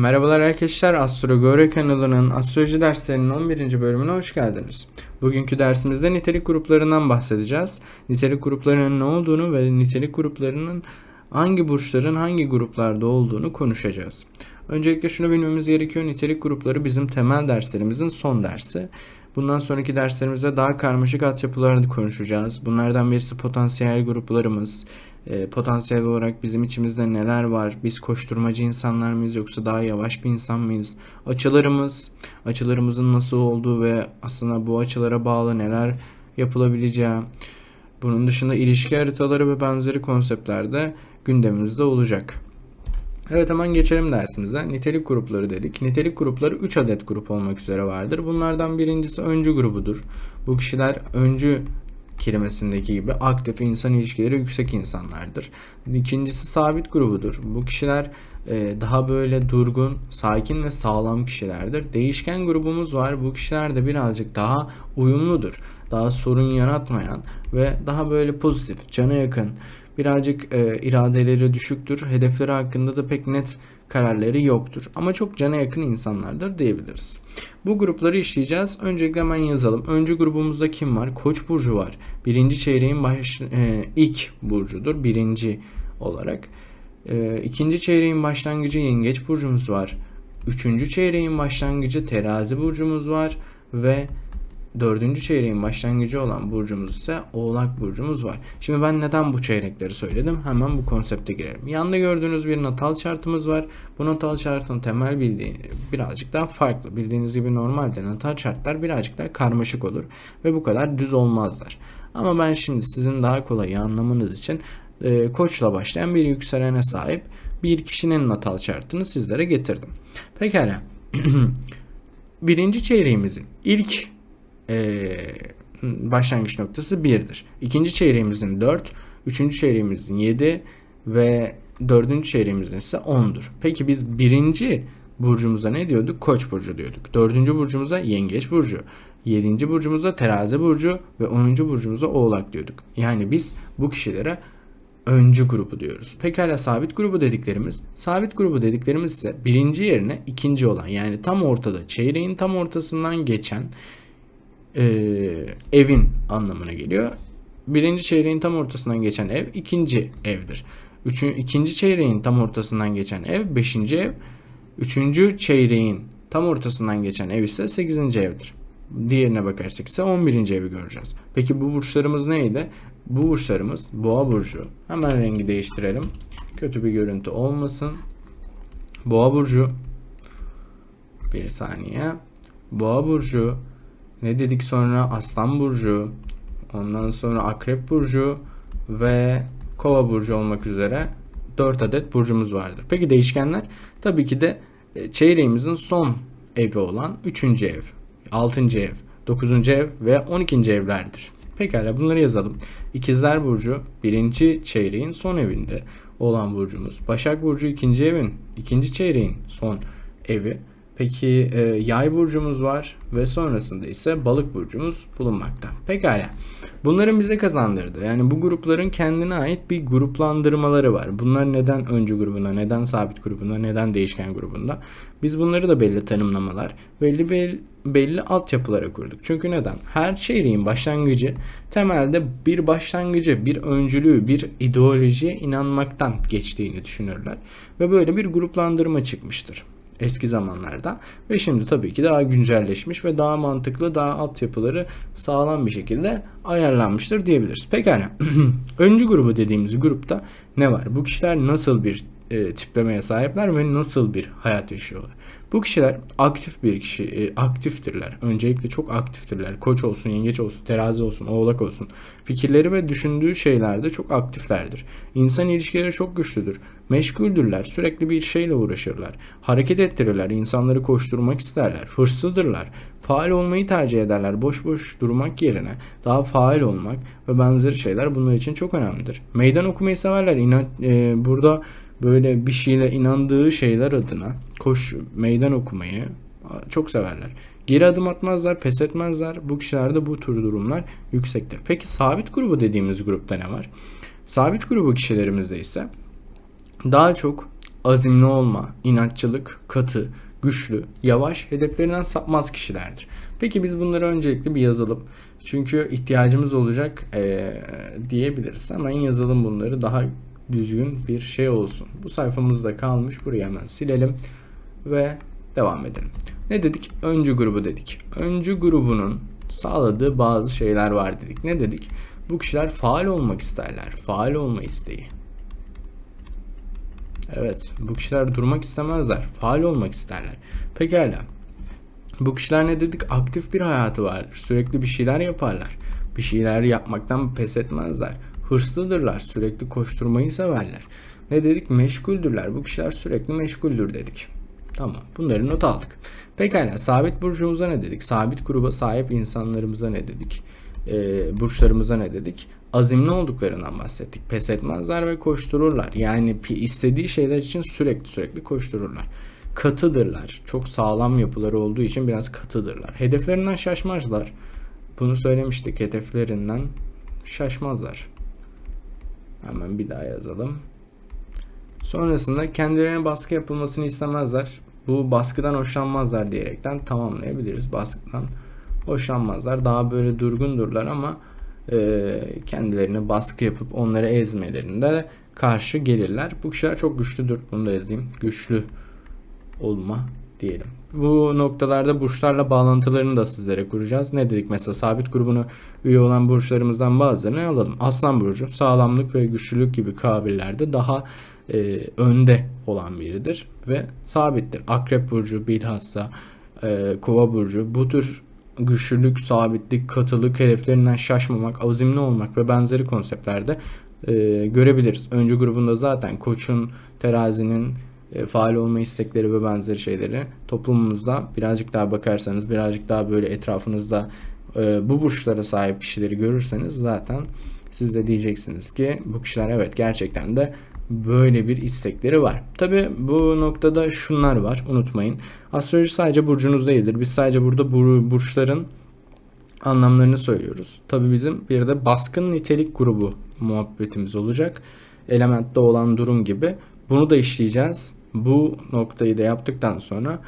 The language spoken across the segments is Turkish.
Merhabalar arkadaşlar, Astrogore kanalının astroloji derslerinin 11. bölümüne hoş geldiniz. Bugünkü dersimizde nitelik gruplarından bahsedeceğiz. Nitelik gruplarının ne olduğunu ve nitelik gruplarının hangi burçların hangi gruplarda olduğunu konuşacağız. Öncelikle şunu bilmemiz gerekiyor. Nitelik grupları bizim temel derslerimizin son dersi. Bundan sonraki derslerimizde daha karmaşık altyapılarını konuşacağız. Bunlardan birisi potansiyel gruplarımız. E, potansiyel olarak bizim içimizde neler var? Biz koşturmacı insanlar mıyız yoksa daha yavaş bir insan mıyız? Açılarımız, açılarımızın nasıl olduğu ve aslında bu açılara bağlı neler yapılabileceği. Bunun dışında ilişki haritaları ve benzeri konseptler de gündemimizde olacak. Evet hemen geçelim dersimize. Nitelik grupları dedik. Nitelik grupları 3 adet grup olmak üzere vardır. Bunlardan birincisi öncü grubudur. Bu kişiler öncü kelimesindeki gibi aktif insan ilişkileri yüksek insanlardır. İkincisi sabit grubudur. Bu kişiler e, daha böyle durgun, sakin ve sağlam kişilerdir. Değişken grubumuz var. Bu kişiler de birazcık daha uyumludur. Daha sorun yaratmayan ve daha böyle pozitif, cana yakın, birazcık e, iradeleri düşüktür. Hedefleri hakkında da pek net kararları yoktur. Ama çok cana yakın insanlardır diyebiliriz. Bu grupları işleyeceğiz. Öncelikle hemen yazalım. Önce grubumuzda kim var? Koç burcu var. Birinci çeyreğin baş, e, ilk burcudur. Birinci olarak. E, ikinci çeyreğin başlangıcı yengeç burcumuz var. Üçüncü çeyreğin başlangıcı terazi burcumuz var. Ve dördüncü çeyreğin başlangıcı olan burcumuz ise Oğlak burcumuz var. Şimdi ben neden bu çeyrekleri söyledim? Hemen bu konsepte girelim. Yanında gördüğünüz bir natal chartımız var. Bu natal chartın temel bildiği birazcık daha farklı. Bildiğiniz gibi normalde natal chartlar birazcık daha karmaşık olur ve bu kadar düz olmazlar. Ama ben şimdi sizin daha kolay anlamanız için e, koçla başlayan bir yükselene sahip bir kişinin natal chartını sizlere getirdim. Pekala. Birinci çeyreğimizin ilk e, başlangıç noktası 1'dir. İkinci çeyreğimizin 4, üçüncü çeyreğimizin 7 ve dördüncü çeyreğimizin ise 10'dur. Peki biz birinci burcumuza ne diyorduk? Koç burcu diyorduk. Dördüncü burcumuza yengeç burcu. Yedinci burcumuza terazi burcu ve onuncu burcumuza oğlak diyorduk. Yani biz bu kişilere öncü grubu diyoruz. Pekala sabit grubu dediklerimiz, sabit grubu dediklerimiz ise birinci yerine ikinci olan yani tam ortada çeyreğin tam ortasından geçen e, evin anlamına geliyor. Birinci çeyreğin tam ortasından geçen ev ikinci evdir. Üçüncü, ikinci çeyreğin tam ortasından geçen ev beşinci ev. Üçüncü çeyreğin tam ortasından geçen ev ise sekizinci evdir. Diğerine bakarsak ise 11. evi göreceğiz. Peki bu burçlarımız neydi? Bu burçlarımız boğa burcu. Hemen rengi değiştirelim. Kötü bir görüntü olmasın. Boğa burcu. Bir saniye. Boğa burcu, ne dedik sonra? Aslan Burcu. Ondan sonra Akrep Burcu ve Kova Burcu olmak üzere 4 adet burcumuz vardır. Peki değişkenler? Tabii ki de e, çeyreğimizin son evi olan 3. ev, 6. ev, 9. ev ve 12. evlerdir. Pekala bunları yazalım. İkizler Burcu birinci çeyreğin son evinde olan burcumuz. Başak Burcu ikinci evin, ikinci çeyreğin son evi. Peki e, yay burcumuz var ve sonrasında ise balık burcumuz bulunmakta. Pekala. Bunların bize kazandırdı. Yani bu grupların kendine ait bir gruplandırmaları var. Bunlar neden öncü grubunda, neden sabit grubunda, neden değişken grubunda. Biz bunları da belli tanımlamalar, belli belli, belli altyapılara kurduk. Çünkü neden? Her çeyreğin başlangıcı temelde bir başlangıcı, bir öncülüğü, bir ideolojiye inanmaktan geçtiğini düşünürler. Ve böyle bir gruplandırma çıkmıştır eski zamanlarda ve şimdi tabii ki daha güncelleşmiş ve daha mantıklı, daha altyapıları sağlam bir şekilde ayarlanmıştır diyebiliriz. Pekala. Öncü grubu dediğimiz grupta ne var? Bu kişiler nasıl bir e, tiplemeye sahipler ve nasıl bir hayat yaşıyorlar? Bu kişiler aktif bir kişi, e, aktiftirler. Öncelikle çok aktiftirler. Koç olsun, yengeç olsun, terazi olsun, oğlak olsun. Fikirleri ve düşündüğü şeylerde çok aktiflerdir. İnsan ilişkileri çok güçlüdür. Meşguldürler. Sürekli bir şeyle uğraşırlar. Hareket ettirirler. insanları koşturmak isterler. Hırslıdırlar. Faal olmayı tercih ederler. Boş boş durmak yerine daha faal olmak ve benzeri şeyler bunlar için çok önemlidir. Meydan okumayı severler. İnan, e, burada böyle bir şeyle inandığı şeyler adına koş meydan okumayı çok severler. Geri adım atmazlar, pes etmezler. Bu kişilerde bu tür durumlar yüksektir. Peki sabit grubu dediğimiz grupta ne var? Sabit grubu kişilerimizde ise daha çok azimli olma, inatçılık, katı, güçlü, yavaş, hedeflerinden sapmaz kişilerdir. Peki biz bunları öncelikle bir yazalım. Çünkü ihtiyacımız olacak ee, diyebiliriz. Hemen yazalım bunları daha düzgün bir şey olsun. Bu sayfamızda kalmış. Burayı hemen silelim ve devam edelim. Ne dedik? Öncü grubu dedik. Öncü grubunun sağladığı bazı şeyler var dedik. Ne dedik? Bu kişiler faal olmak isterler. Faal olma isteği. Evet, bu kişiler durmak istemezler. Faal olmak isterler. Pekala. Bu kişiler ne dedik? Aktif bir hayatı vardır. Sürekli bir şeyler yaparlar. Bir şeyler yapmaktan pes etmezler. Hırslıdırlar. Sürekli koşturmayı severler. Ne dedik? Meşguldürler. Bu kişiler sürekli meşguldür dedik. Tamam. Bunları not aldık. Pekala. Sabit burcumuza ne dedik? Sabit gruba sahip insanlarımıza ne dedik? Ee, burçlarımıza ne dedik? Azimli olduklarından bahsettik. Pes etmezler ve koştururlar. Yani istediği şeyler için sürekli sürekli koştururlar katıdırlar. Çok sağlam yapıları olduğu için biraz katıdırlar. Hedeflerinden şaşmazlar. Bunu söylemiştik. Hedeflerinden şaşmazlar. Hemen bir daha yazalım. Sonrasında kendilerine baskı yapılmasını istemezler. Bu baskıdan hoşlanmazlar diyerekten tamamlayabiliriz. Baskıdan hoşlanmazlar. Daha böyle durgundurlar ama e, kendilerine baskı yapıp onları ezmelerinde karşı gelirler. Bu kişiler çok güçlüdür. Bunu da yazayım. Güçlü olma diyelim. Bu noktalarda burçlarla bağlantılarını da sizlere kuracağız. Ne dedik mesela sabit grubuna üye olan burçlarımızdan bazılarını alalım. Aslan burcu sağlamlık ve güçlülük gibi kabirlerde daha e, önde olan biridir ve sabittir. Akrep burcu bilhassa e, kova burcu bu tür güçlülük, sabitlik, katılık, hedeflerinden şaşmamak, azimli olmak ve benzeri konseptlerde e, görebiliriz. Öncü grubunda zaten koçun, terazinin, e, faal olma istekleri ve benzeri şeyleri toplumumuzda birazcık daha bakarsanız birazcık daha böyle etrafınızda e, bu burçlara sahip kişileri görürseniz zaten siz de diyeceksiniz ki bu kişiler evet gerçekten de böyle bir istekleri var. Tabi bu noktada şunlar var unutmayın. Astroloji sadece burcunuz değildir. Biz sadece burada bur burçların anlamlarını söylüyoruz. Tabi bizim bir de baskın nitelik grubu muhabbetimiz olacak. Elementte olan durum gibi. Bunu da işleyeceğiz bu noktayı da yaptıktan sonra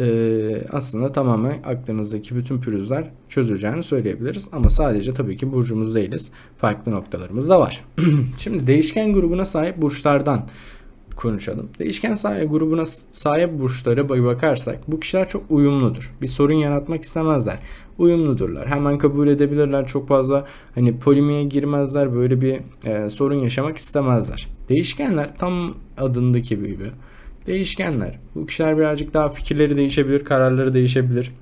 e, aslında tamamen aklınızdaki bütün pürüzler çözüleceğini söyleyebiliriz. Ama sadece tabii ki burcumuz değiliz. Farklı noktalarımız da var. Şimdi değişken grubuna sahip burçlardan konuşalım. Değişken sahip grubuna sahip burçlara bakarsak bu kişiler çok uyumludur. Bir sorun yaratmak istemezler. Uyumludurlar. Hemen kabul edebilirler. Çok fazla hani polimiye girmezler. Böyle bir e, sorun yaşamak istemezler. Değişkenler tam adındaki gibi değişkenler. Bu kişiler birazcık daha fikirleri değişebilir, kararları değişebilir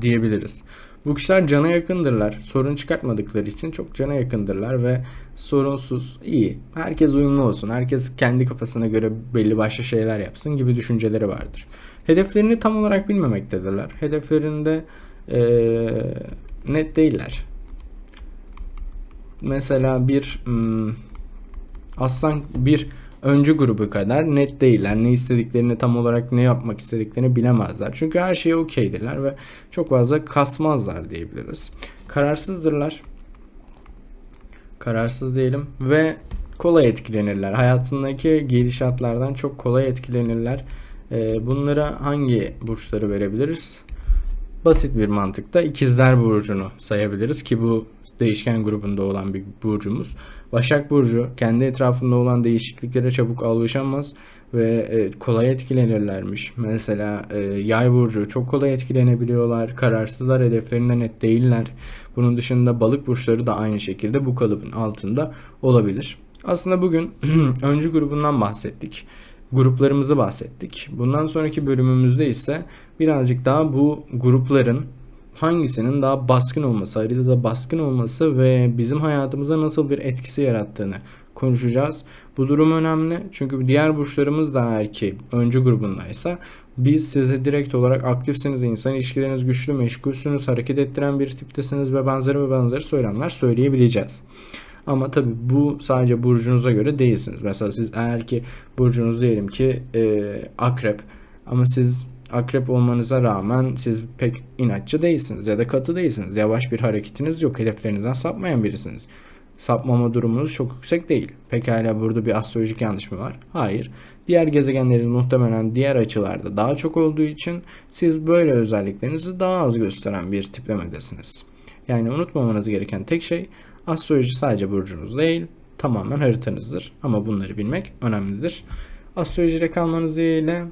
diyebiliriz. Bu kişiler cana yakındırlar. Sorun çıkartmadıkları için çok cana yakındırlar ve sorunsuz, iyi. Herkes uyumlu olsun. Herkes kendi kafasına göre belli başlı şeyler yapsın gibi düşünceleri vardır. Hedeflerini tam olarak bilmemektedirler. Hedeflerinde ee, net değiller. Mesela bir hmm, aslan bir öncü grubu kadar net değiller. Ne istediklerini tam olarak ne yapmak istediklerini bilemezler. Çünkü her şeye okeydirler ve çok fazla kasmazlar diyebiliriz. Kararsızdırlar. Kararsız diyelim ve kolay etkilenirler. Hayatındaki gelişatlardan çok kolay etkilenirler. Ee, bunlara hangi burçları verebiliriz? Basit bir mantıkta ikizler burcunu sayabiliriz ki bu değişken grubunda olan bir burcumuz. Başak Burcu kendi etrafında olan değişikliklere çabuk alışamaz ve e, kolay etkilenirlermiş. Mesela e, Yay Burcu çok kolay etkilenebiliyorlar. Kararsızlar hedeflerinden net değiller. Bunun dışında balık burçları da aynı şekilde bu kalıbın altında olabilir. Aslında bugün öncü grubundan bahsettik. Gruplarımızı bahsettik. Bundan sonraki bölümümüzde ise birazcık daha bu grupların hangisinin daha baskın olması, haritada baskın olması ve bizim hayatımıza nasıl bir etkisi yarattığını konuşacağız. Bu durum önemli çünkü diğer burçlarımız da eğer ki öncü grubundaysa biz size direkt olarak aktifsiniz, insan ilişkileriniz güçlü, meşgulsünüz, hareket ettiren bir tiptesiniz ve benzeri ve benzeri söylemler söyleyebileceğiz. Ama tabi bu sadece burcunuza göre değilsiniz. Mesela siz eğer ki burcunuz diyelim ki e, akrep ama siz akrep olmanıza rağmen siz pek inatçı değilsiniz ya da katı değilsiniz. Yavaş bir hareketiniz yok. Hedeflerinizden sapmayan birisiniz. sapmama durumunuz çok yüksek değil. Pekala burada bir astrolojik yanlış mı var? Hayır. Diğer gezegenlerin muhtemelen diğer açılarda daha çok olduğu için siz böyle özelliklerinizi daha az gösteren bir tiplemedesiniz. Yani unutmamanız gereken tek şey astroloji sadece burcunuz değil, tamamen haritanızdır. Ama bunları bilmek önemlidir. Astrolojiyle kalmanız dileğiyle